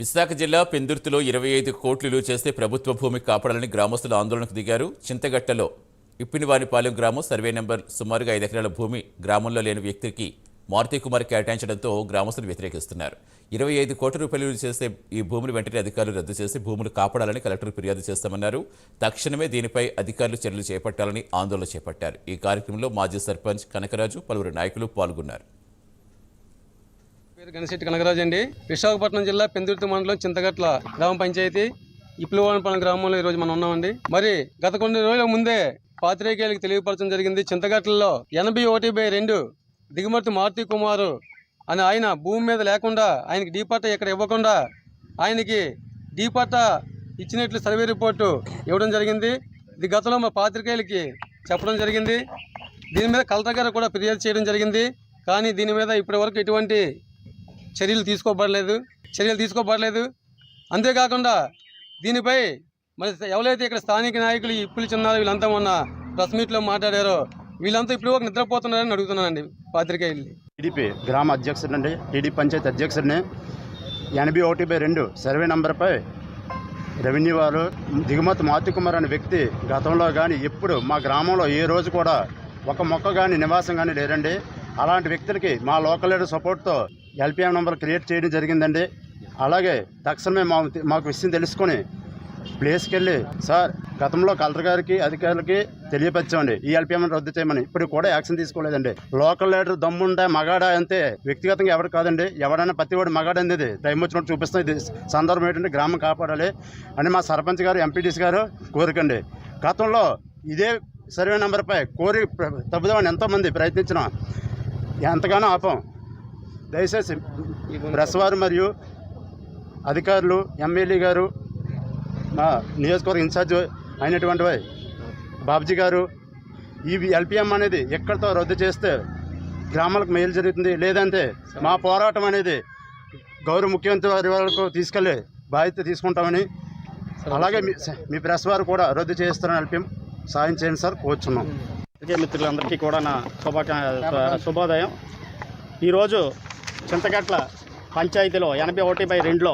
విశాఖ జిల్లా పెందుర్తిలో ఇరవై ఐదు కోట్లు చేస్తే ప్రభుత్వ భూమి కాపాడాలని గ్రామస్తులు ఆందోళనకు దిగారు. చింతగట్టలో ఇప్పినివానిపాలెం గ్రామం సర్వే నెంబర్ సుమారుగా ఐదు ఎకరాల భూమి గ్రామంలో లేని వ్యక్తికి మారుతి కుమార్ కేటాయించడంతో గ్రామస్తులు వ్యతిరేకిస్తున్నారు. ఇరవై ఐదు కోట్ల రూపాయలు చేస్తే చేసే ఈ భూములు వెంటనే అధికారులు రద్దు చేసి భూములు కాపాడాలని కలెక్టర్ ఫిర్యాదు చేస్తామన్నారు. తక్షణమే దీనిపై అధికారులు చర్యలు చేపట్టాలని ఆందోళన చేపట్టారు. ఈ కార్యక్రమంలో మాజీ సర్పంచ్ కనకరాజు పలువురు నాయకులు పాల్గొన్నారు. పేరు గణశెట్టి కనకరాజు అండి. విశాఖపట్నం జిల్లా పెందుర్తి మండలం చింతగట్ల గ్రామ పంచాయతీ ఇప్లవానపాలెం గ్రామంలో ఈరోజు మనం ఉన్నామండి. మరి గత కొన్ని రోజుల ముందే పాత్రికేయులకు తెలియపరచడం జరిగింది. చింతగట్లలో ఎనభై ఒకటి బై రెండు దిగుమతి మారుతి కుమారు అని ఆయన భూమి మీద లేకుండా ఆయనకి డీపట్ట ఇక్కడ ఇవ్వకుండా ఆయనకి డీపట్ట ఇచ్చినట్లు సర్వే రిపోర్టు ఇవ్వడం జరిగింది. ఇది గతంలో మా పాత్రికేయులకి చెప్పడం జరిగింది. దీని మీద కలెక్టర్ గారు కూడా ఫిర్యాదు చేయడం జరిగింది. కానీ దీని మీద ఇప్పటివరకు ఎటువంటి చర్యలు తీసుకోబడలేదు చర్యలు తీసుకోబడలేదు. అంతేకాకుండా దీనిపై మరి ఎవరైతే ఇక్కడ స్థానిక నాయకులు ఇప్పులు చిన్నారు వీళ్ళంతా మొన్న ప్రెస్ మీట్లో మాట్లాడారో వీళ్ళంతా ఇప్పుడు ఒక నిద్రపోతున్నారని అడుగుతున్నానండి పాత్రికేయుల్ని. టీడీపీ గ్రామ అధ్యక్షుడండి టీడీపీ పంచాయతీ అధ్యక్షుడిని ఎనభై ఒకటి బై రెండు సర్వే నంబర్పై రెవెన్యూ వారు దిగుమతి మారుతి కుమార్ అనే వ్యక్తి గతంలో కానీ ఎప్పుడు మా గ్రామంలో ఏ రోజు కూడా ఒక మొక్క కానీ నివాసం కానీ లేరండి. అలాంటి వ్యక్తులకి మా లోకల్ లీడర్ సపోర్ట్తో ఎల్పిఎం నెంబర్ క్రియేట్ చేయడం జరిగిందండి. అలాగే తక్షణమే మా మాకు విషయం తెలుసుకొని ప్లేస్కి వెళ్ళి సార్ గతంలో కలెక్టర్ గారికి అధికారులకి తెలియపరచామండి. ఈ ఎల్పిఎం రద్దు చేయమని. ఇప్పుడు కూడా యాక్షన్ తీసుకోలేదండి. లోకల్ లీడర్ దమ్ముండే మగాడా అంతే వ్యక్తిగతంగా ఎవరు కాదండి. ఎవడైనా ప్రతి వాడు మగాడు అనేది టైం వచ్చినట్టు చూపిస్తాం ఇది సందర్భం ఏంటంటే గ్రామం కాపాడాలి అని మా సర్పంచ్ గారు ఎంపీటీసీ గారు కోరికండి. గతంలో ఇదే సర్వే నెంబర్పై కోరి తప్పుదామని ఎంతోమంది ప్రయత్నించిన ఎంతగానో ఆపం. దయచేసి ప్రెస్ వారు మరియు అధికారులు ఎమ్మెల్యే గారు మా నియోజకవర్గ ఇన్ఛార్జ్ అయినటువంటి వారు బాబ్జీ గారు ఈ ఎల్పిఎం అనేది ఎక్కడితో రద్దు చేస్తే గ్రామాలకు మేలు జరుగుతుంది? లేదంటే మా పోరాటం అనేది గౌరవ ముఖ్యమంత్రి వారి వరకు తీసుకెళ్ళి బాధ్యత తీసుకుంటామని అలాగే మీ మీ ప్రెస్ వారు కూడా రద్దు చేస్తారని ఎల్పిఎం సాయం చేయండి సార్. కోరుచున్నాం. పత్రికే మిత్రులందరికీ కూడా నా శుభాకా శుభోదయం. ఈరోజు చింతగట్ల పంచాయతీలో ఎనభై ఒకటి బై రెండులో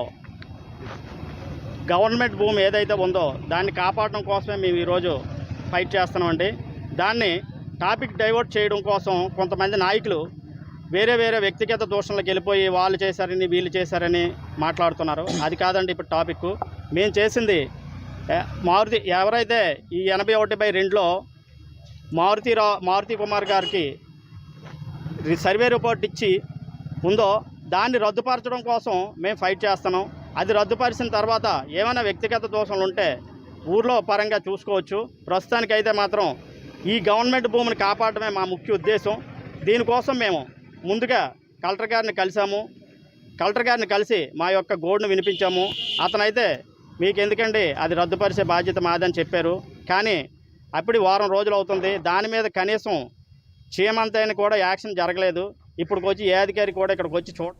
గవర్నమెంట్ భూమి ఏదైతే ఉందో దాన్ని కాపాడడం కోసమే మేము ఈరోజు ఫైట్ చేస్తున్నామండి. దాన్ని టాపిక్ డైవర్ట్ చేయడం కోసం కొంతమంది నాయకులు వేరే వేరే వ్యక్తిగత దూషణలకు వెళ్ళిపోయి వాళ్ళు చేశారని వీళ్ళు చేశారని మాట్లాడుతున్నారు. అది కాదండి ఇప్పుడు టాపిక్ మేము చేసింది మారుతి ఎవరైతే ఈ ఎనభై ఒకటి బై రెండులో మారుతిరా మారుతి కుమార్ గారికి రి- సర్వే రిపోర్ట్ ఇచ్చి ఉందో దాన్ని రద్దుపరచడం కోసం మేము ఫైట్ చేస్తున్నాం. అది రద్దుపరిచిన తర్వాత ఏమైనా వ్యక్తిగత దోషాలు ఉంటే ఊర్లో పరంగా చూసుకోవచ్చు. ప్రస్తుతానికైతే మాత్రం ఈ గవర్నమెంట్ భూమిని కాపాడమే మా ముఖ్య ఉద్దేశం. దీనికోసం మేము ముందుగా కలెక్టర్ గారిని కలిసాము కలెక్టర్ గారిని కలిసి మా యొక్క గోడును వినిపించాము. అతనైతే మీకు ఎందుకండి అది రద్దుపరిచే బాధ్యత మాదని చెప్పారు. కానీ అప్పుడు వారం రోజులు అవుతుంది. దాని మీద కనీసం చీమంతైన కూడా యాక్షన్ జరగలేదు. ఇప్పుడు వచ్చి ఏ అధికారి కూడా ఇక్కడికి వచ్చి చూడ